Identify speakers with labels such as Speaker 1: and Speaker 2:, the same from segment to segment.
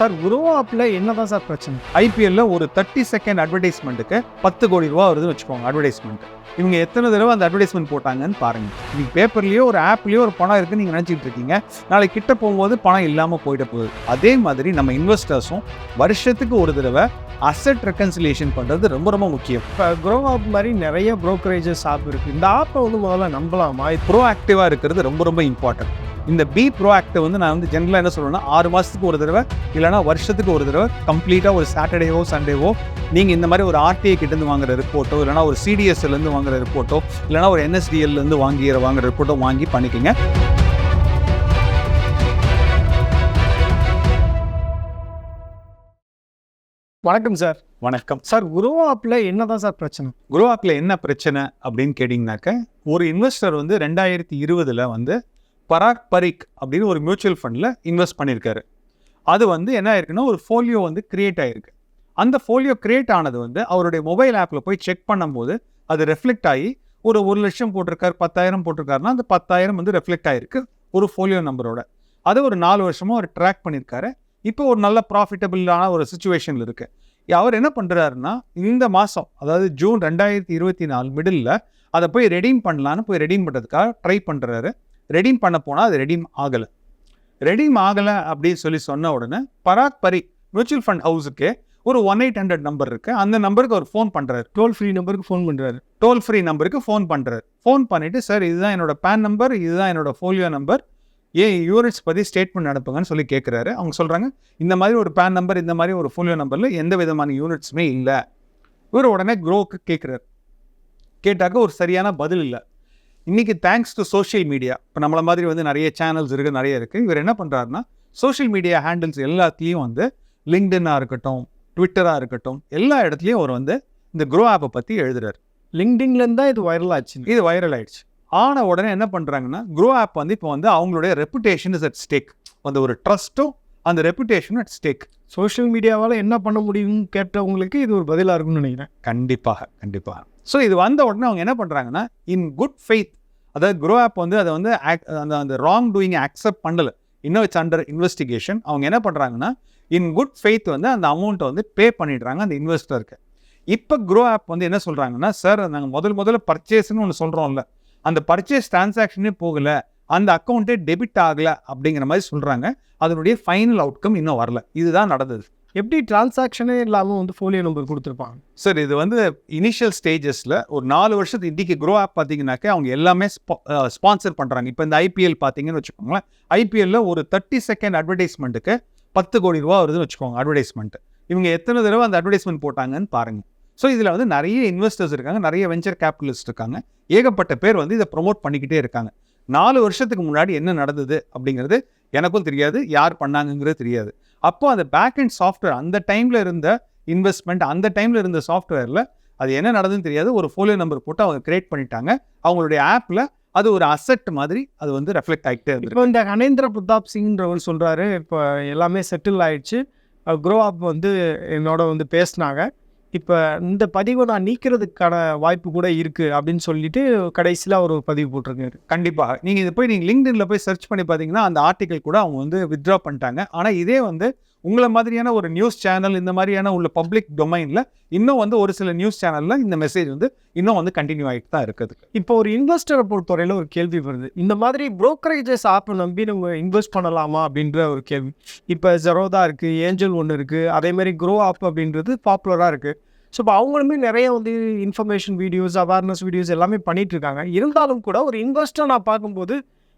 Speaker 1: Sir grow ஆப்பில் என்ன தான் சார் பிரச்சனை?
Speaker 2: ஐபிஎல்ல ஒரு தேர்ட்டி செகண்ட் அட்வர்டைஸ்மெண்ட்டுக்கு பத்து கோடி ரூபா வருதுன்னு வச்சுக்கோங்க அட்வர்டைஸ்மெண்ட் இவங்க எத்தனை தடவை அந்த அட்வர்டைஸ்மெண்ட் போட்டாங்கன்னு பாருங்க. இன்னைக்கு பேப்பர்லயோ ஒரு ஆப்லயோ ஒரு பணம் இருக்குன்னு நீங்க நினைச்சிட்டு இருக்கீங்க. நாளைக்கு கிட்ட போகும்போது பணம் இல்லாம போயிட போகுது. அதே மாதிரி நம்ம இன்வெஸ்டர்ஸும் வருஷத்துக்கு ஒரு தடவை அசெட் ரெக்கன்சிலியேஷன் பண்றது ரொம்ப ரொம்ப முக்கியம்.
Speaker 1: இப்போ குரோ ஆப் மாதிரி நிறைய ப்ரோக்கரேஜஸ் ஆப் இருக்குது இந்த ஆப்பை வந்து முதல்ல நம்பலாமா?
Speaker 2: ப்ரோ ஆக்டிவா இருக்கிறது ரொம்ப ரொம்ப இம்பார்ட்டன்ட் இந்த பி ப்ரோ ஆக்டிவ் வந்து நான் வந்து ஜென்ரலாக என்ன சொல்றேன்னா ஆறு மாதத்துக்கு ஒரு தடவை இல்லைனா வருஷத்துக்கு ஒரு தடவை கம்ப்ளீட்டாக ஒரு சாட்டர்டேவோ சண்டேவோ நீங்கள் இந்த மாதிரி ஒரு ஆர்டிஐ கிட்டேருந்து வாங்குற ரிப்போர்ட்டோ இல்லைனா ஒரு சிடிஎஸ்லேருந்து வாங்குற ரிப்போர்ட்டோ இல்லைனா ஒரு என்எஸ்டிஎல்லேருந்து வாங்கிற வாங்குற ரிப்போர்ட்டோ வாங்கி பண்ணிக்கோங்க.
Speaker 1: வணக்கம் சார்.
Speaker 2: வணக்கம்.
Speaker 1: சார் குரோ ஆப்பில் என்ன தான் சார் பிரச்சனை?
Speaker 2: குரோ ஆப்பில் என்ன பிரச்சனை அப்படின்னு கேட்டிங்கனாக்க ஒரு இன்வெஸ்டர் வந்து ரெண்டாயிரத்தி இருபதில் வந்து பராக் பரிக் அப்படின்னு ஒரு மியூச்சுவல் ஃபண்டில் இன்வெஸ்ட் பண்ணியிருக்காரு அது வந்து என்ன ஆயிருக்குன்னா ஒரு ஃபோலியோ வந்து கிரியேட் ஆகிருக்கு அந்த ஃபோலியோ கிரியேட் ஆனது வந்து அவருடைய மொபைல் ஆப்பில் போய் செக் பண்ணும்போது அது ரெஃப்ளெக்ட் ஆகி ஒரு ஒரு லட்சம் போட்டிருக்காரு பத்தாயிரம் போட்டிருக்காருன்னா அந்த பத்தாயிரம் வந்து ரெஃப்ளெக்ட் ஆகிருக்கு ஒரு ஃபோலியோ நம்பரோட அதை ஒரு நாலு வருஷமாக அவர் ட்ராக் பண்ணியிருக்காரு இப்போ ஒரு நல்ல ப்ராஃபிட்டபிளான ஒரு சுச்சுவேஷனில் இருக்குது அவர் என்ன பண்ணுறாருன்னா இந்த மாதம் அதாவது ஜூன் ரெண்டாயிரத்தி இருபத்தி நாலு மிடில் அதை போய் ரெடீம் பண்ணலான்னு போய் ரெடீம் பண்ணுறதுக்காக ட்ரை பண்ணுறாரு ரெடீம் பண்ண போனால் அது ரெடீம் ஆகலை. ரெடீம் ஆகலை அப்படின்னு சொல்லி சொன்ன உடனே பராக் பரி மியூச்சுவல் ஃபண்ட் ஹவுஸுக்கு ஒரு ஒன் எயிட் ஹண்ட்ரட் நம்பர் இருக்குது அந்த நம்பருக்கு அவர் ஃபோன் பண்ணுறாரு
Speaker 1: டோல் ஃப்ரீ நம்பருக்கு ஃபோன் பண்ணுறாரு
Speaker 2: டோல் ஃப்ரீ நம்பருக்கு ஃபோன் பண்ணுறாரு ஃபோன் பண்ணிவிட்டு சார் இதுதான் என்னோட பேன் நம்பர் இதுதான் என்னோட ஃபோலியோ நம்பர் ஏன் யூனிட்ஸ் பற்றி ஸ்டேட்மெண்ட் அனுப்புங்கன்னு சொல்லி கேட்குறாரு அவங்க சொல்கிறாங்க இந்த மாதிரி ஒரு பேன் நம்பர் இந்த மாதிரி ஒரு ஃபோலியோ நம்பரில் எந்த விதமான யூனிட்ஸுமே இல்லை. இவர் உடனே க்ரோக்கு கேட்குறாரு கேட்டாக்க ஒரு சரியான பதில் இல்லை. இன்றைக்கி தேங்க்ஸ் டு சோஷியல் மீடியா இப்போ நம்மள மாதிரி வந்து நிறைய சேனல்ஸ் இருக்குது நிறைய இருக்குது இவர் என்ன பண்ணுறாருன்னா சோஷியல் மீடியா ஹேண்டில்ஸ் எல்லாத்துலேயும் வந்து லிங்க்டின்னாக இருக்கட்டும் ட்விட்டராக இருக்கட்டும் எல்லா இடத்துலையும் அவர் வந்து இந்த க்ரோ ஆப்பை பற்றி எழுதுறாரு.
Speaker 1: லிங்க்டின்லேருந்து தான் இது வைரல் ஆச்சு
Speaker 2: இது வைரல் ஆயிடுச்சு. ஆன உடனே என்ன பண்ணுறாங்கன்னா க்ரோ ஆப் வந்து இப்போ வந்து அவங்களுடைய ரெப்புடேஷன் இஸ் அட் ஸ்டேக் அந்த ஒரு ட்ரஸ்ட்டும் அந்த ரெப்புடேஷனும் அட் ஸ்டேக்
Speaker 1: சோஷியல் மீடியாவால் என்ன பண்ண முடியும்னு கேட்டவங்களுக்கு இது ஒரு பதிலாக இருக்கும்னு நினைக்கிறேன்.
Speaker 2: கண்டிப்பாக கண்டிப்பாக. ஸோ இது வந்த உடனே அவங்க என்ன பண்ணுறாங்கன்னா இன் குட் ஃபெய்த் அதாவது குரோ ஆப் வந்து அதை வந்து அந்த அந்த ராங் டூயிங் அக்செப்ட் பண்ணலை. இன்னும் இட்ஸ் அண்டர் இன்வெஸ்டிகேஷன் அவங்க என்ன பண்ணுறாங்கன்னா இன் குட் ஃபெய்த் வந்து அந்த அமௌண்ட்டை வந்து பே பண்ணிடுறாங்க அந்த இன்வெஸ்டருக்கு இப்போ குரோ ஆப் வந்து என்ன சொல்கிறாங்கன்னா சார் நாங்கள் முதல் முதல்ல பர்ச்சேஸ்னு ஒன்று சொல்கிறோம்ல அந்த பர்ச்சேஸ் டிரான்சாக்ஷனே போகலை. அந்த அக்கௌண்ட்டே டெபிட் ஆகலை. அப்படிங்கிற மாதிரி சொல்கிறாங்க அதனுடைய ஃபைனல் அவுட்கம் இன்னும் வரல. இதுதான் நடந்தது.
Speaker 1: எப்படி டிரான்சாக்ஷனே இல்லாமல் வந்து ஃபோலியோ நம்பர் கொடுத்துருப்பாங்க?
Speaker 2: சார் இது வந்து இனிஷியல் ஸ்டேஜஸில் ஒரு நாலு வருஷத்துக்கு இன்றைக்கி க்ரோ ஆப் பார்த்தீங்கன்னாக்கா அவங்க எல்லாமே ஸ்பான்சர் பண்ணுறாங்க இப்போ இந்த ஐபிஎல் பார்த்தீங்கன்னு வச்சுக்கோங்களேன். ஐபிஎல்ல ஒரு தேர்ட்டி செகண்ட் அட்வர்டைஸ்மெண்ட்டுக்கு பத்து கோடி ரூபா வருதுன்னு வச்சுக்கோங்க அட்வர்டைஸ்மெண்ட்டு இவங்க எத்தனை தடவை அந்த அட்வர்டைஸ்மெண்ட் போட்டாங்கன்னு பாருங்க. ஸோ இதில் வந்து நிறைய இன்வெஸ்டர்ஸ் இருக்காங்க நிறைய வெஞ்சர் கேபிட்டலிஸ்ட் இருக்காங்க. ஏகப்பட்ட பேர் வந்து இதை ப்ரொமோட் பண்ணிக்கிட்டே இருக்காங்க. நாலு வருஷத்துக்கு முன்னாடி என்ன நடந்தது அப்படிங்கிறது எனக்கும் தெரியாது யார் பண்ணாங்கங்கிறது தெரியாது. அப்போ அந்த பேக் அண்ட் சாஃப்ட்வேர் அந்த டைமில் இருந்த இன்வெஸ்ட்மெண்ட் அந்த டைமில் இருந்த சாஃப்ட்வேரில் அது என்ன நடந்ததுன்னு தெரியாது. ஒரு ஃபோலியோ நம்பர் போட்டு அவங்க கிரியேட் பண்ணிட்டாங்க. அவங்களுடைய ஆப்பில் அது ஒரு அசெட் மாதிரி அது வந்து ரெஃப்ளெக்ட் ஆகிட்டே இருக்கு
Speaker 1: இப்போ இந்த கணேந்திர பிரதாப் சிங்ன்றவர் சொல்கிறாரு இப்போ எல்லாமே செட்டில் ஆயிடுச்சு. க்ரோ ஆப் வந்து என்னோட வந்து பேசினாங்க. இப்போ இந்த பதிவை நான் நீக்கிறதுக்கான வாய்ப்பு கூட இருக்குது அப்படின்னு சொல்லிட்டு கடைசியில் அவர் ஒரு பதிவு போட்டிருக்காரு.
Speaker 2: கண்டிப்பாக நீங்கள் இதை போய் நீங்கள் லிங்க்டின்ல போய் சர்ச் பண்ணி பார்த்தீங்கன்னா அந்த ஆர்டிக்கல் கூட அவங்க வந்து வித்ட்ரா பண்ணிட்டாங்க. ஆனால் இதே வந்து உங்களை மாதிரியான ஒரு நியூஸ் சேனல் இந்த மாதிரியான உள்ள பப்ளிக் டொமைனில் இன்னும் வந்து ஒரு சில நியூஸ் சேனலில் இந்த மெசேஜ் வந்து இன்னும் வந்து கண்டினியூ ஆகிட்டு தான் இருக்குது.
Speaker 1: இப்போ ஒரு இன்வெஸ்டரை பொறுத்தவரையில் ஒரு கேள்வி வருது. இந்த மாதிரி ப்ரோக்கரேஜஸ் ஆப்பை நம்பி நம்ம இன்வெஸ்ட் பண்ணலாமா அப்படின்ற ஒரு கேள்வி. இப்போ ஜெரோதா இருக்குது ஏஞ்சல் ஒன்று இருக்குது அதேமாதிரி க்ரோ ஆப் அப்படின்றது பாப்புலராக இருக்குது ஸோ இப்போ அவங்களுமே நிறைய வந்து இன்ஃபர்மேஷன் வீடியோஸ் அவேர்னஸ் வீடியோஸ் எல்லாமே பண்ணிகிட்ருக்காங்க இருக்காங்க. இருந்தாலும் கூட ஒரு இன்வெஸ்டர் நான் பார்க்கும்போது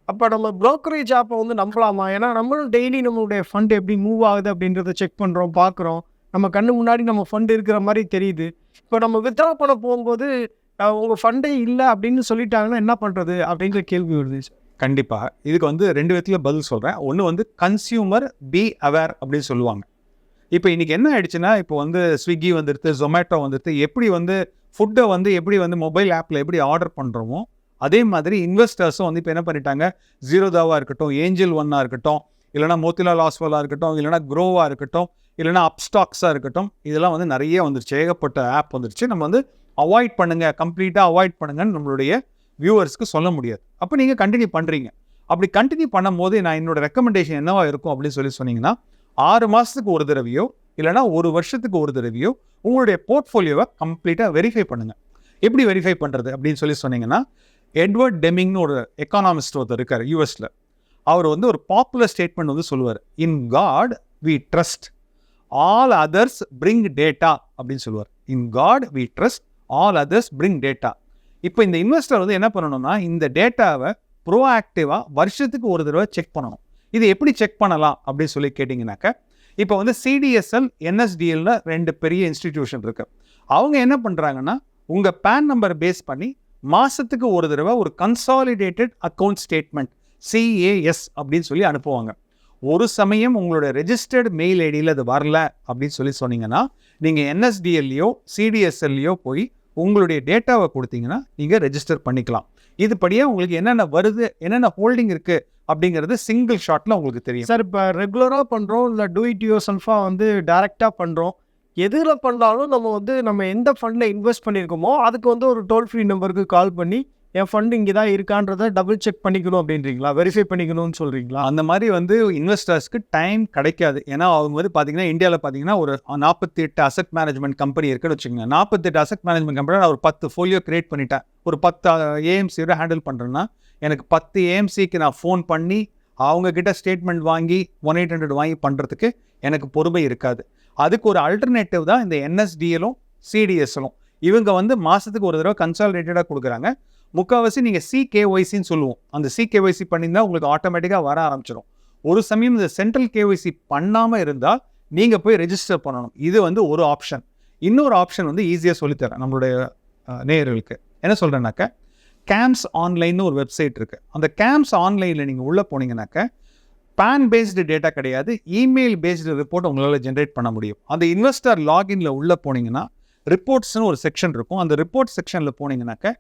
Speaker 1: அப்போ நம்ம ப்ரோக்கரேஜ் ஆப்பை வந்து நம்பலாமா? ஏன்னா நம்மளும் டெய்லி நம்மளுடைய ஃபண்ட் எப்படி மூவ் ஆகுது அப்படின்றத செக் பண்ணுறோம் பார்க்குறோம். நம்ம கண்ணு முன்னாடி நம்ம ஃபண்ட் இருக்கிற மாதிரி தெரியுது. இப்போ நம்ம வித்ரா பண்ண போகும்போது உங்கள் ஃபண்டே இல்லை அப்படின்னு சொல்லிட்டாங்கன்னா என்ன பண்ணுறது அப்படின்ற கேள்வி வருது.
Speaker 2: கண்டிப்பாக இதுக்கு வந்து ரெண்டு விதத்துல பதில் சொல்கிறேன் ஒன்று வந்து கன்சியூமர் பி அவேர் அப்படின்னு சொல்லுவாங்க. இப்போ இன்றைக்கி என்ன ஆயிடுச்சுன்னா இப்போ வந்து ஸ்விக்கி வந்துடுது ஜொமேட்டோ வந்துடுது எப்படி வந்து ஃபுட்டை வந்து எப்படி வந்து மொபைல் ஆப்பில் எப்படி ஆர்டர் பண்ணுறோமோ அதே மாதிரி இன்வெஸ்டர்ஸும் வந்து இப்போ என்ன பண்ணிட்டாங்க? ஜீரோதாவாக இருக்கட்டும் ஏஞ்சல் ஒன்னாக இருக்கட்டும் இல்லைனா மோத்திலால் ஆஸ்வாலாக இருக்கட்டும் இல்லைனா க்ரோவாக இருக்கட்டும் இல்லைனா அப்ஸ்டாக்ஸாக இருக்கட்டும் இதெல்லாம் வந்து நிறைய வந்துருச்சு. ஏகப்பட்ட ஆப் வந்துருச்சு. நம்ம வந்து அவாய்ட் பண்ணுங்க கம்ப்ளீட்டாக அவாய்ட் பண்ணுங்கன்னு நம்மளுடைய வியூவர்ஸ்க்கு சொல்ல முடியாது. அப்போ நீங்கள் கண்டினியூ பண்ணுறீங்க அப்படி கண்டினியூ பண்ணும்போது நான் என்னோட ரெக்கமெண்டேஷன் என்னவா இருக்கும் அப்படின்னு சொல்லி சொன்னீங்கன்னா ஆறு மாதத்துக்கு ஒரு தடவையோ இல்லைனா ஒரு வருஷத்துக்கு ஒரு தடவையோ உங்களுடைய போர்ட்ஃபோலியோவை கம்ப்ளீட்டாக வெரிஃபை பண்ணுங்கள் எப்படி வெரிஃபை பண்ணுறது அப்படின்னு சொல்லி சொன்னீங்கன்னா எட்வர்ட் டெமிங்னு ஒரு எக்கானாமிஸ்ட் ஒருத்தர் இருக்கார் யூஎஸில் அவர் வந்து ஒரு பாப்புலர் ஸ்டேட்மெண்ட் வந்து சொல்லுவார். In God we trust all others bring data அப்படின்னு சொல்லுவார். In God we trust all others bring data இப்போ இந்த இன்வெஸ்டர் வந்து என்ன பண்ணணும்னா இந்த டேட்டாவை ப்ரோஆக்டிவாக வருஷத்துக்கு ஒரு தடவை செக் பண்ணணும். இது எப்படி செக் பண்ணலாம் அப்படின்னு சொல்லி கேட்டிங்கனாக்க இப்போ வந்து சிடிஎஸ்எல் என்எஸ்டிஎல்னு ரெண்டு பெரிய இன்ஸ்டிடியூஷன் இருக்கு. அவங்க என்ன பண்ணுறாங்கன்னா உங்கள் பேன் நம்பர் பேஸ் பண்ணி மாதத்துக்கு ஒரு தடவை ஒரு கன்சாலிடேட்டட் அக்கௌண்ட் ஸ்டேட்மெண்ட் சிஏஎஸ் அப்படின்னு சொல்லி அனுப்புவாங்க. ஒரு சமயம் உங்களோட ரெஜிஸ்டர்டு மெயில் ஐடியில் அது வரல அப்படின்னு சொல்லி சொன்னீங்கன்னா நீங்கள் என்எஸ்டிஎல்லையோ சிடிஎஸ்எல்லையோ போய் உங்களுடைய டேட்டாவை கொடுத்தீங்கன்னா நீங்கள் ரெஜிஸ்டர் பண்ணிக்கலாம். இதுபடியே உங்களுக்கு என்னென்ன வருது என்னென்ன ஹோல்டிங் இருக்குது அப்படிங்கிறது சிங்கிள் ஷாட்டில் உங்களுக்கு தெரியும்.
Speaker 1: சார் இப்போ ரெகுலராக பண்ணுறோம் இல்லை டூ இட் யூர் செல்ஃபாக வந்து டேரெக்டாக பண்ணுறோம் எதில் பண்ணாலும் நம்ம வந்து நம்ம எந்த ஃபண்டில் இன்வெஸ்ட் பண்ணியிருக்கோமோ அதுக்கு வந்து ஒரு டோல் ஃப்ரீ நம்பருக்கு கால் பண்ணி என் ஃபண்டு இங்கே தான் இருக்கான்றதை டபுள் செக் பண்ணிக்கணும் அப்படின்றீங்களா? வெரிஃபை பண்ணிக்கணும்னு சொல்கிறீங்களா
Speaker 2: அந்த மாதிரி வந்து இன்வெஸ்டர்ஸ்க்கு டைம் கிடைக்காது. ஏன்னா அவங்க வந்து பார்த்தீங்கன்னா இந்தியாவில் பார்த்தீங்கன்னா ஒரு நாற்பத்தி எட்டு அசட் மேனேஜ்மெண்ட் கம்பெனி இருக்குன்னு வச்சுக்கோங்க. நாற்பத்தெட்டு அசட் மேனேஜ்மெண்ட் கம்பெனி நான் ஒரு பத்து ஃபோலியோ கிரியேட் பண்ணிட்டேன். ஒரு பத்து ஏஎம்சியோட ஹேண்டில் பண்ணுறேன்னா எனக்கு பத்து ஏஎம்சிக்கு நான் ஃபோன் பண்ணி அவங்கக்கிட்ட ஸ்டேட்மெண்ட் வாங்கி ஒன் எயிட் ஹண்ட்ரட் வாங்கி பண்ணுறதுக்கு எனக்கு பொறுமை இருக்காது. அதுக்கு ஒரு அல்டர்னேட்டிவ் தான் இந்த என்எஸ்டிஎலும் சிடிஎஸ்லும் இவங்க வந்து மாதத்துக்கு ஒரு தடவை கன்சாலிடேட்டடாக கொடுக்குறாங்க. முக்கால்வாசி நீங்கள் சிகேஒய்சின்னு சொல்லுவோம். அந்த சிகேஒய்சி பண்ணியிருந்தால் உங்களுக்கு ஆட்டோமேட்டிக்காக வர ஆரம்பிச்சிடும் ஒரு சமயம் இந்த சென்ட்ரல் கேஒய்சி பண்ணாமல் இருந்தால் நீங்கள் போய் ரெஜிஸ்டர் பண்ணணும். இது வந்து ஒரு ஆப்ஷன் இன்னொரு ஆப்ஷன் வந்து ஈஸியாக சொல்லித்தரேன் நம்மளுடைய நேயர்களுக்கு. என்ன சொல்கிறேன்னாக்க கேம்ப்ஸ் ஆன்லைன்னு ஒரு வெப்சைட் இருக்குது அந்த கேம்ப்ஸ் ஆன்லைனில் நீங்கள் உள்ளே போனீங்கன்னாக்க பேன் பேஸ்டு டேட்டா கிடையாது. இமெயில் பேஸ்டு ரிப்போர்ட் உங்களால் ஜென்ரேட் பண்ண முடியும். அந்த இன்வெஸ்டர் லாகின்ல உள்ளே போனீங்கன்னா ரிப்போர்ட்ஸ்னு ஒரு செக்ஷன் இருக்கும். அந்த ரிப்போர்ட் செக்ஷனில் போனீங்கன்னாக்க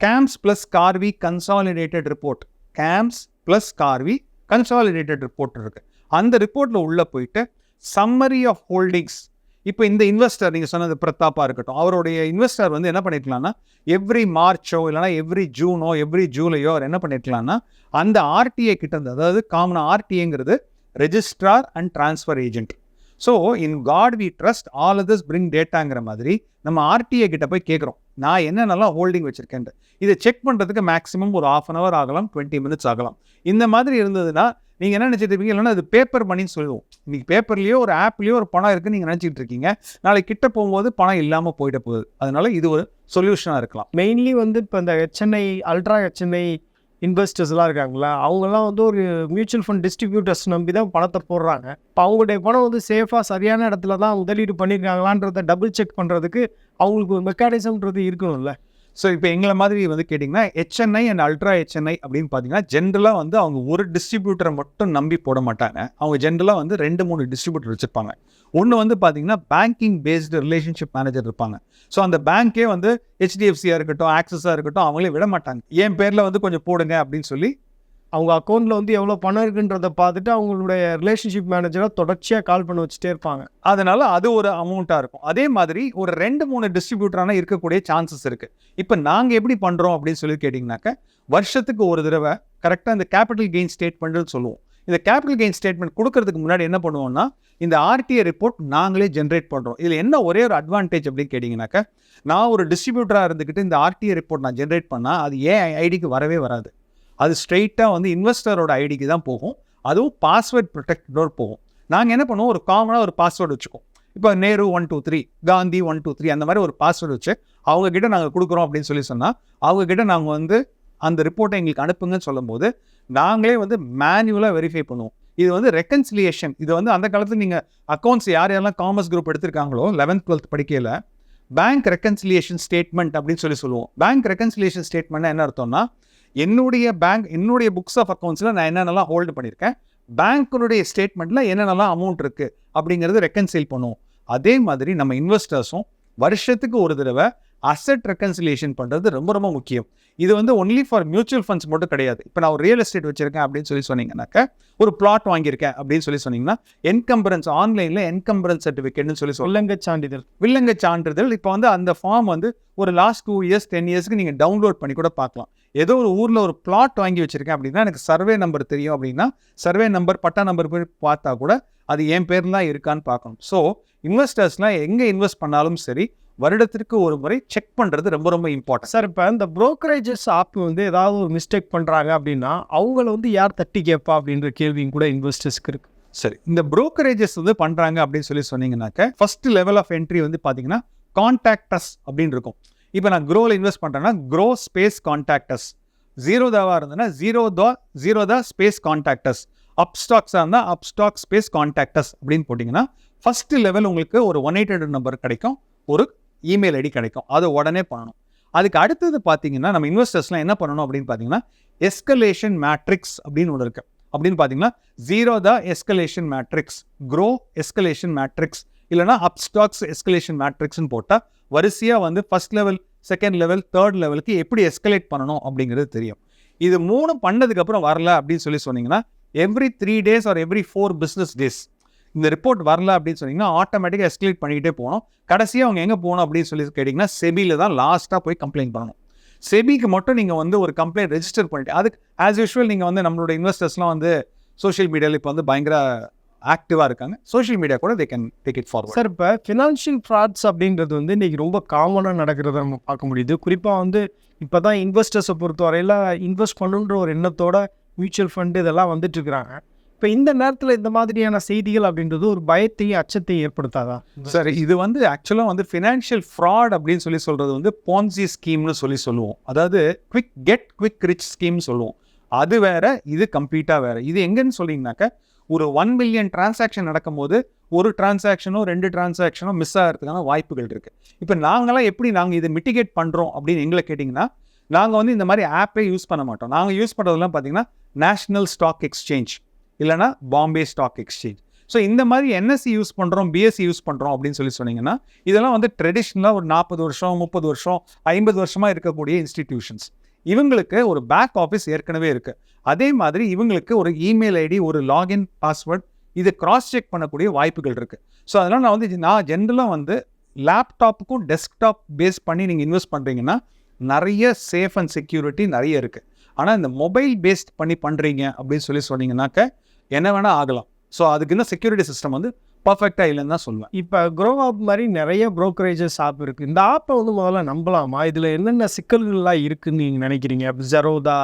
Speaker 2: CAMS plus Karvy consolidated report CAMS plus Karvy consolidated report இருக்குது அந்த ரிப்போர்ட்டில் உள்ளே போயிட்டு சம்மரி ஆஃப் ஹோல்டிங்ஸ் இப்போ இந்த இன்வெஸ்டர் நீங்கள் சொன்னது பிரதாப்பாக இருக்கட்டும் அவருடைய இன்வெஸ்டர் வந்து என்ன பண்ணிருக்கலாம்னா எவ்ரி மார்ச்சோ இல்லைனா எவ்ரி ஜூனோ எவ்ரி ஜூலையோ அவர் என்ன பண்ணிருக்கலாம்னா அந்த ஆர்டிஏ கிட்ட இருந்து அதாவது common ஆர்டிஏங்கிறது registrar and transfer agent so in God we trust all this bring டேட்டாங்கிற மாதிரி நம்ம ஆர்டிஏ கிட்ட போய் கேட்குறோம் நான் என்னென்னலாம் ஹோல்டிங் வச்சுருக்கேன் இதை செக் பண்ணுறதுக்கு மேக்ஸிமம் ஒரு ஆஃப் அன் ஹவர் ஆகலாம் டுவெண்ட்டி மினிட்ஸ் ஆகலாம். இந்த மாதிரி இருந்ததுன்னா நீங்கள் என்ன நினச்சிட்டு இருப்பீங்க? இல்லைன்னா அது பேப்பர் மணின்னு சொல்லுவோம். இன்றைக்கி பேப்பர்லேயோ ஒரு ஆப்லேயோ ஒரு பணம் இருக்குன்னு நீங்கள் நினச்சிட்டு இருக்கீங்க. நாளைக்கு கிட்ட போகும்போது பணம் இல்லாமல் போயிட போகுது. அதனால இது ஒரு சொல்யூஷனாக இருக்கலாம்.
Speaker 1: மெயின்லி வந்து இப்போ இந்த சென்னை அல்ட்ரா சென்னை இன்வெஸ்டர்ஸ்லாம் இருக்காங்களா அவங்கெல்லாம் வந்து ஒரு மியூச்சுவல் ஃபண்ட் டிஸ்ட்ரிபியூட்டர்ஸ் நம்பி தான் பணத்தை போடுறாங்க. இப்போ அவங்களுடைய பணம் வந்து சேஃபாக சரியான இடத்துல தான் முதலீடு பண்ணியிருக்காங்களான்றத டபுள் செக் பண்ணுறதுக்கு அவங்களுக்கு ஒரு மெக்கானிசம்ன்றது இருக்கணும்ல.
Speaker 2: ஸோ இப்போ எங்களை மாதிரி வந்து கேட்டிங்கன்னா ஹெச்என்ஐ அண்ட் அல்ட்ரா ஹெச்என்ஐ அப்படின்னு பார்த்தீங்கன்னா ஜென்ரலாக வந்து அவங்க ஒரு டிஸ்ட்ரிபியூட்டரை மட்டும் நம்பி போட மாட்டாங்க. அவங்க ஜென்ரலாக வந்து ரெண்டு மூணு டிஸ்ட்ரிபியூட்டர் வச்சுருப்பாங்க. ஒன்று வந்து பார்த்தீங்கன்னா பேங்கிங் பேஸ்டு ரிலேஷன்ஷிப் மேனேஜர் இருப்பாங்க. ஸோ அந்த பேங்க்கே வந்து ஹெச்டிஎஃப்சியாக இருக்கட்டும் ஆக்சஸாக இருக்கட்டும் அவங்களே விட மாட்டாங்க. என் பேரில் வந்து கொஞ்சம் போடுங்க அப்படின்னு சொல்லி
Speaker 1: அவங்க அக்கௌண்ட்டில் வந்து எவ்வளோ பணம் இருக்குன்றத பார்த்துட்டு அவங்களுடைய ரிலேஷன்ஷிப் மேனேஜரை தொடர்ச்சியாக கால் பண்ண வச்சுட்டே இருப்பாங்க.
Speaker 2: அதனால் அது ஒரு அமௌண்ட்டாக இருக்கும். அதே மாதிரி ஒரு ரெண்டு மூணு டிஸ்ட்ரிபியூட்டரான இருக்கக்கூடிய சான்சஸ் இருக்குது இப்போ நாங்கள் எப்படி பண்ணுறோம் அப்படின்னு சொல்லி கேட்டிங்கனாக்க வருஷத்துக்கு ஒரு தடவை கரெக்டாக இந்த கேபிட்டல் கெயின் ஸ்டேட்மெண்ட்னு சொல்லுவோம். இந்த கேபிட்டல் கெயின் ஸ்டேட்மெண்ட் கொடுக்கறதுக்கு முன்னாடி என்ன பண்ணுவோம்னா இந்த ஆர்டிஏ ரிப்போர்ட் நாங்களே ஜென்ரேட் பண்ணுறோம் இதில் என்ன ஒரே ஒரு அட்வான்டேஜ் அப்படின்னு கேட்டிங்கனாக்க நான் ஒரு டிஸ்ட்ரிபியூட்டராக இருந்துக்கிட்டு இந்த ஆர்டிஏ ரிப்போர்ட் நான் ஜென்ரேட் பண்ணால் அது ஏன் ஐடிக்கு வரவே வராது. அது ஸ்ட்ரெயிட்டாக வந்து இன்வெஸ்டரோட ஐடிக்கு தான் போகும். அதுவும் பாஸ்வேர்ட் ப்ரொடெக்டடோடு போகும். நாங்கள் என்ன பண்ணுவோம்? ஒரு காமனாக ஒரு பாஸ்வேர்டு வச்சுக்கோம் இப்போ Nehru one two three Gandhi one two three அந்த மாதிரி ஒரு பாஸ்வேர்டு வச்சு அவங்கக்கிட்ட நாங்கள் கொடுக்குறோம் அப்படின்னு சொல்லி சொன்னால் அவங்கக்கிட்ட நாங்கள் வந்து அந்த ரிப்போர்ட்டை எங்களுக்கு அனுப்புங்கன்னு சொல்லும்போது நாங்களே வந்து மேனுவலாக வெரிஃபை பண்ணுவோம். இது வந்து ரெக்கன்சிலியேஷன் இது வந்து அந்த காலத்தில் நீங்கள் அக்கௌண்ட்ஸ் யார் யாரெல்லாம் காமர்ஸ் குரூப் எடுத்திருக்காங்களோ லெவன்த் டுவெல்த் படிக்கையில் பேங்க் ரெக்கன்சிலியேஷன் ஸ்டேட்மெண்ட் அப்படின்னு சொல்லி சொல்லுவோம். பேங்க் ரெக்கன்சிலியேஷன் ஸ்டேட்மெண்ட் என்ன அர்த்தம்னா என்னுடைய பேங்க் என்னுடைய புக்ஸ் ஆஃப் அக்கௌண்ட்ஸில் நான் என்னென்னலாம் ஹோல்டு பண்ணியிருக்கேன் பேங்க்கினுடைய ஸ்டேட்மெண்ட்டில் என்னென்னலாம் அமௌண்ட் இருக்குது அப்படிங்கிறது ரெக்கன்சைல் பண்ணுவோம். அதே மாதிரி நம்ம இன்வெஸ்டர்ஸும் வருஷத்துக்கு ஒரு தடவை அசெட் ரெக்கன்சிலியேஷன் பண்ணுறது ரொம்ப ரொம்ப முக்கியம். இது வந்து ஒன்லி ஃபார் மியூச்சுவல் ஃபண்ட்ஸ் மட்டும் கிடையாது. இப்போ நான் ஒரு ரியல் எஸ்டேட் வச்சிருக்கேன் அப்படின்னு சொல்லி சொன்னீங்கன்னாக்க ஒரு பிளாட் வாங்கியிருக்கேன் அப்படின்னு சொல்லி சொன்னீங்கன்னா என்கம்பரன்ஸ் ஆன்லைனில் என்கம்பரன்ஸ் சர்டிஃபிகேட்னு சொல்லி
Speaker 1: சொல்லங்க சான்றிதழ்.
Speaker 2: வில்லங்க சான்றிதழ். இப்போ வந்து அந்த ஃபார்ம் வந்து ஒரு லாஸ்ட் டூ இயர்ஸ் டென் இயர்ஸ்க்கு நீங்கள் டவுன்லோட் பண்ணி கூட பார்க்கலாம். ஏதோ ஒரு ஊரில் ஒரு பிளாட் வாங்கி வச்சிருக்கேன் அப்படின்னா எனக்கு சர்வே நம்பர் தெரியும் அப்படின்னா சர்வே நம்பர் பட்டா நம்பர் போய் பார்த்தா கூட அது என் பேர்ல தான் இருக்கான்னு பார்க்கணும். ஸோ இன்வெஸ்டர்ஸ்லாம் எங்கே இன்வெஸ்ட் பண்ணாலும் சரி வருடத்திற்கு ஒரு முறை செக் பண்ணுறது ரொம்ப ரொம்ப இம்பார்ட்டன்ட்
Speaker 1: சார் இப்போ இந்த ப்ரோக்கரேஜஸ் ஆப் வந்து ஏதாவது ஒரு மிஸ்டேக் பண்ணுறாங்க அப்படின்னா அவங்கள வந்து யார் தட்டி கேட்பா அப்படின்ற கேள்வியும் கூட இன்வெஸ்டர்ஸ்க்கு இருக்கு.
Speaker 2: சரி இந்த ப்ரோக்கரேஜஸ் வந்து பண்ணுறாங்க அப்படின்னு சொல்லி சொன்னீங்கன்னாக்க ஃபர்ஸ்ட் லெவல் ஆஃப் என்ட்ரி வந்து பார்த்தீங்கன்னா கான்டாக்டஸ் அப்படின்னு இருக்கும். இப்போ நான் க்ரோவில் இன்வெஸ்ட் பண்ணுறேன்னா க்ரோ ஸ்பேஸ் கான்டாக்டஸ் ஜீரோ தாவாக இருந்ததுன்னா ஜீரோ தா ஜீரோ தா ஸ்பேஸ் கான்டாக்டஸ் அப் ஸ்டாக்ஸாக இருந்தால் அப் ஸ்டாக் ஸ்பேஸ் கான்டாக்டஸ் அப்படின்னு போட்டிங்கன்னா ஃபர்ஸ்ட் லெவல் உங்களுக்கு ஒரு ஒன் எயிட் ஹண்ட்ரட் நம்பர் கிடைக்கும். ஒரு இமெயில் ஐடி கிடைக்கும். அதை உடனே பண்ணணும். அதுக்கு அடுத்தது பார்த்தீங்கன்னா நம்ம இன்வெஸ்டர்ஸ்லாம் என்ன பண்ணணும் அப்படின்னு பார்த்தீங்கன்னா எஸ்கலேஷன் மேட்ரிக்ஸ் அப்படின்னு ஒன்று இருக்கு. அப்படின்னு பார்த்தீங்கன்னா Zerodha escalation matrix Groww escalation matrix இல்லைனா அப்ஸ்டாக்ஸ் எஸ்கலேஷன் மேட்ரிக்ஸ்னு போட்டால் வரிசையாக வந்து first level second level third லெவலுக்கு எப்படி எஸ்கலேட் பண்ணணும் அப்படிங்கிறது தெரியும். இது மூணு பண்ணதுக்கப்புறம் வரல அப்படின்னு சொல்லி சொன்னீங்கன்னா every three days or every four business days இந்த ரிப்போர்ட் வரல அப்படின்னு சொன்னீங்கன்னா ஆட்டோமேட்டிக்காக எஸ்கலேட் பண்ணிக்கிட்டே போகணும். கடைசியாக அவங்க எங்கே போகணும் அப்படின்னு சொல்லி கேட்டிங்கன்னா செபியில் தான் லாஸ்ட்டாக போய் கம்ப்ளைண்ட் பண்ணணும். செபிக்கு மட்டும் நீங்கள் வந்து ஒரு கம்ப்ளைண்ட் ரெஜிஸ்டர் பண்ணிட்டு அதுக்கு ஆஸ் யூஷுவல் நீங்கள் வந்து நம்மளோட இன்வெஸ்டர்ஸ்லாம் வந்து சோஷியல் மீடியாவில் இப்போ வந்து பயங்கர ஆக்டிவாக இருக்காங்க. சோஷியல் மீடியா கூட they can take it forward
Speaker 1: sir இப்போ ஃபினான்ஷியல் ஃப்ராட்ஸ் அப்படின்றது வந்து இன்றைக்கி ரொம்ப காமனாக நடக்கிறத நம்ம பார்க்க முடியுது. குறிப்பாக வந்து இப்போ தான் இன்வெஸ்டர்ஸை பொறுத்தவரையில் இன்வெஸ்ட் பண்ணுன்ற ஒரு எண்ணத்தோட மியூச்சுவல் ஃபண்டு இதெல்லாம் வந்துட்டு இருக்கிறாங்க. இப்போ இந்த நேரத்தில் இந்த மாதிரியான செய்திகள் அப்படின்றது ஒரு பயத்தையும் அச்சத்தையும் ஏற்படுத்தாதா?
Speaker 2: சரி இது வந்து ஆக்சுவலாக வந்து ஃபினான்ஷியல் ஃப்ராட் அப்படின்னு சொல்லி சொல்கிறது வந்து பான்சி ஸ்கீம்னு சொல்லி சொல்லுவோம். அதாவது quick get quick rich scheme சொல்லுவோம். அது வேற இது கம்ப்ளீட்டாக வேற. இது எங்கன்னு சொல்லிங்கனாக்க ஒரு ஒன் மில்லியன் டிரான்சாக்ஷன் நடக்கும்போது ஒரு டிரான்சாக்ஷனோ ரெண்டு டிரான்சாக்ஷனோ மிஸ் ஆகிறதுக்கான வாய்ப்புகள் இருக்குது இப்போ நாங்களாம் எப்படி நாங்கள் இதை மிட்டிகேட் பண்ணுறோம் அப்படின்னு எங்களை கேட்டிங்கன்னா நாங்கள் வந்து இந்த மாதிரி ஆப்பே யூஸ் பண்ண மாட்டோம். நாங்கள் யூஸ் பண்ணுறதுலாம் பார்த்தீங்கன்னா நேஷ்னல் ஸ்டாக் எக்ஸ்சேஞ்ச் இல்லைனா பாம்பே ஸ்டாக் எக்ஸ்சேஞ்ச் ஸோ இந்த மாதிரி என்எஸ்சி யூஸ் பண்ணுறோம் பிஎஸ்சி யூஸ் பண்ணுறோம் அப்படின்னு சொல்லி சொன்னீங்கன்னா இதெல்லாம் வந்து ட்ரெடிஷ்னலாக ஒரு நாற்பது வருஷம் முப்பது வருஷம் ஐம்பது வருஷமாக இருக்கக்கூடிய இன்ஸ்டிடியூஷன்ஸ் இவங்களுக்கு ஒரு பேக் ஆஃபீஸ் ஏற்கனவே இருக்குது அதே மாதிரி இவங்களுக்கு ஒரு இமெயில் ஐடி ஒரு லாகின் பாஸ்வேர்ட் இது கிராஸ் செக் பண்ணக்கூடிய வாய்ப்புகள் இருக்குது ஸோ அதனால் நான் வந்து நான் ஜென்ரலாக வந்து லேப்டாப்புக்கும் டெஸ்க்டாப் பேஸ் பண்ணி நீங்கள் இன்வெஸ்ட் பண்ணுறீங்கன்னா நிறைய சேஃப் அண்ட் செக்யூரிட்டி நிறைய இருக்குது ஆனால் இந்த மொபைல் பேஸ்ட் பண்ணி பண்ணுறீங்க அப்படின்னு சொல்லி சொன்னீங்கன்னாக்க என்ன வேணால் ஆகலாம். ஸோ அதுக்கு இந்த செக்யூரிட்டி சிஸ்டம் வந்து பர்ஃபெக்டாக இல்லைன்னு தான் சொல்லுவேன்
Speaker 1: இப்போ க்ரோ ஆப் மாதிரி நிறைய ப்ரோக்கரேஜஸ் ஆப் இருக்குது இந்த ஆப்பை வந்து முதல்ல நம்பலாமா? இதில் என்னென்ன சிக்கல்கள்லாம் இருக்குன்னு நீங்கள் நினைக்கிறீங்க? ஜெரோதா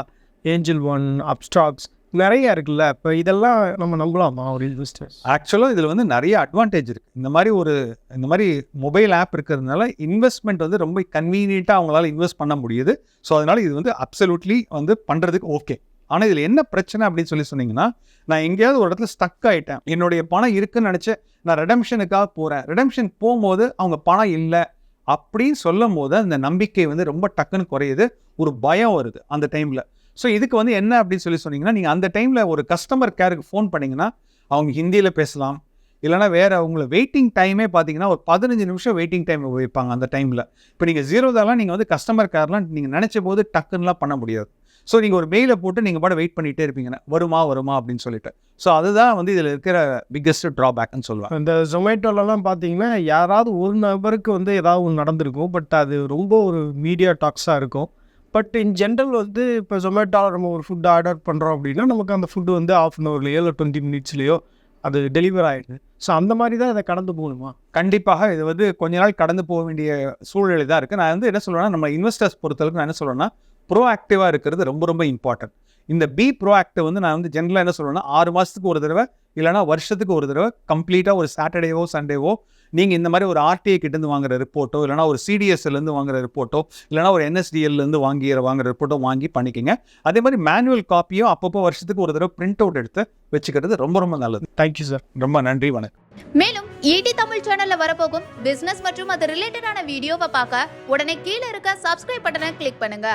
Speaker 1: ஏஞ்சல் ஒன் அப்ஸ்டாக்ஸ் நிறைய இருக்குல்ல? இப்போ இதெல்லாம் நம்ம நம்பலாமா ஒரு இன்வெஸ்டர்ஸ்
Speaker 2: ஆக்சுவலாக இதில் வந்து நிறைய அட்வான்டேஜ் இருக்குது இந்த மாதிரி ஒரு இந்த மாதிரி மொபைல் ஆப் இருக்கிறதுனால இன்வெஸ்ட்மெண்ட் வந்து ரொம்ப கன்வீனியண்ட்டாக அவங்களால இன்வெஸ்ட் பண்ண முடியுது. ஸோ அதனால் இது வந்து அப்சல்யூட்லி வந்து பண்ணுறதுக்கு ஓகே ஆனால் இதில் என்ன பிரச்சனை அப்படின்னு சொல்லி சொன்னீங்கன்னா நான் எங்கேயாவது ஒரு இடத்துல ஸ்டக் ஆகிட்டேன் என்னுடைய பணம் இருக்குன்னு நினச்சி நான் ரெடம்ஷனுக்காக போகிறேன் ரெடம்ஷன் போகும்போது அவங்க பணம் இல்லை அப்படின்னு சொல்லும் போது அந்த நம்பிக்கை வந்து ரொம்ப டக்குன்னு குறையுது. ஒரு பயம் வருது அந்த டைமில் ஸோ இதுக்கு வந்து என்ன அப்படின்னு சொல்லி சொன்னீங்கன்னா நீங்கள் அந்த டைமில் ஒரு கஸ்டமர் கேருக்கு ஃபோன் பண்ணிங்கன்னா அவங்க ஹிந்தியில் பேசலாம். இல்லைனா வேறு அவங்கள வெயிட்டிங் டைமே பார்த்தீங்கன்னா ஒரு பதினஞ்சு நிமிஷம் வெயிட்டிங் டைம் வைப்பாங்க அந்த டைமில் இப்போ நீங்கள் ஜீரோதாலாம் நீங்கள் வந்து கஸ்டமர் கேர்லாம் நீங்கள் நினச்ச போது டக்குன்னுலாம் பண்ண முடியாது. ஸோ நீங்கள் ஒரு மெயிலை போட்டு நீங்கள் பாட வெயிட் பண்ணிகிட்டே இருப்பீங்க. வருமா வருமா அப்படின்னு சொல்லிட்டு. ஸோ அதுதான் வந்து இதில் இருக்கிற பிக்கஸ்ட் ட்ராபேக்னு சொல்லுவேன்.
Speaker 1: இந்த ஜொமேட்டோலலாம் பார்த்தீங்கன்னா யாராவது ஒரு நபருக்கு வந்து ஏதாவது ஒன்று நடந்திருக்கும். பட் அது ரொம்ப ஒரு மீடியா டாக்ஸாக இருக்கும். பட் இன் ஜென்ரல் வந்து இப்போ ஜொமேட்டோவில் நம்ம ஒரு ஃபுட் ஆர்டர் பண்ணுறோம் அப்படின்னா நமக்கு அந்த ஃபுட்டு வந்து ஆஃப் அன் ஹவர்லையோ இல்லை டுவெண்ட்டி மினிட்ஸ்லையோ அது டெலிவர் ஆகிடுது ஸோ அந்த மாதிரி தான் இதை கடந்து போகணுமா?
Speaker 2: கண்டிப்பாக இது வந்து கொஞ்ச நாள் கடந்து போக வேண்டிய சூழ்நிலை தான் இருக்குது நான் வந்து என்ன சொல்லுவேன்னா நம்ம இன்வெஸ்டர்ஸ் பொறுத்தளவுக்கு நான் என்ன சொல்லுவேன்னா ப்ரோ ஆக்டிவாக இருக்கிறது ரொம்ப ரொம்ப இம்பார்ட்டன்ட் இந்த பி ப்ரோ ஆக்டிவ் வந்து நான் வந்து ஜென்ரலாக என்ன சொல்லுவேன்னா ஆறு மாதத்துக்கு ஒரு தடவை இல்லைனா வருஷத்துக்கு ஒரு தடவை கம்ப்ளீட்டாக ஒரு சாட்டர்டேவோ சண்டேவோ நீங்கள் இந்த மாதிரி ஒரு ஆர்டிஐ கிட்டேருந்து வாங்குற ரிப்போர்ட்டோ இல்லைனா ஒரு சிடிஎஸ்லேருந்து வாங்குற ரிப்போர்ட்டோ இல்லைனா ஒரு என்எஸ்டிஎல்லேருந்து வாங்கிற வாங்குற ரிப்போர்ட்டோ வாங்கி பண்ணிக்கங்க. அதே மாதிரி மேனுவல் காப்பியும் அப்பப்போ வருஷத்துக்கு ஒரு தடவை பிரிண்ட் அவுட் எடுத்து வச்சுக்கிறது ரொம்ப ரொம்ப நல்லது.
Speaker 1: தேங்க்யூ சார்
Speaker 2: ரொம்ப நன்றி வணக்கம்.
Speaker 3: மேலும் ஈடி தமிழ் சேனல்ல வரப்போகும் பிசினஸ் மற்றும் அது ரிலேட்டடான வீடியோவை பார்க்க உடனே கீழே இருக்க சப்ஸ்கிரைப் பட்டனை கிளிக் பண்ணுங்க.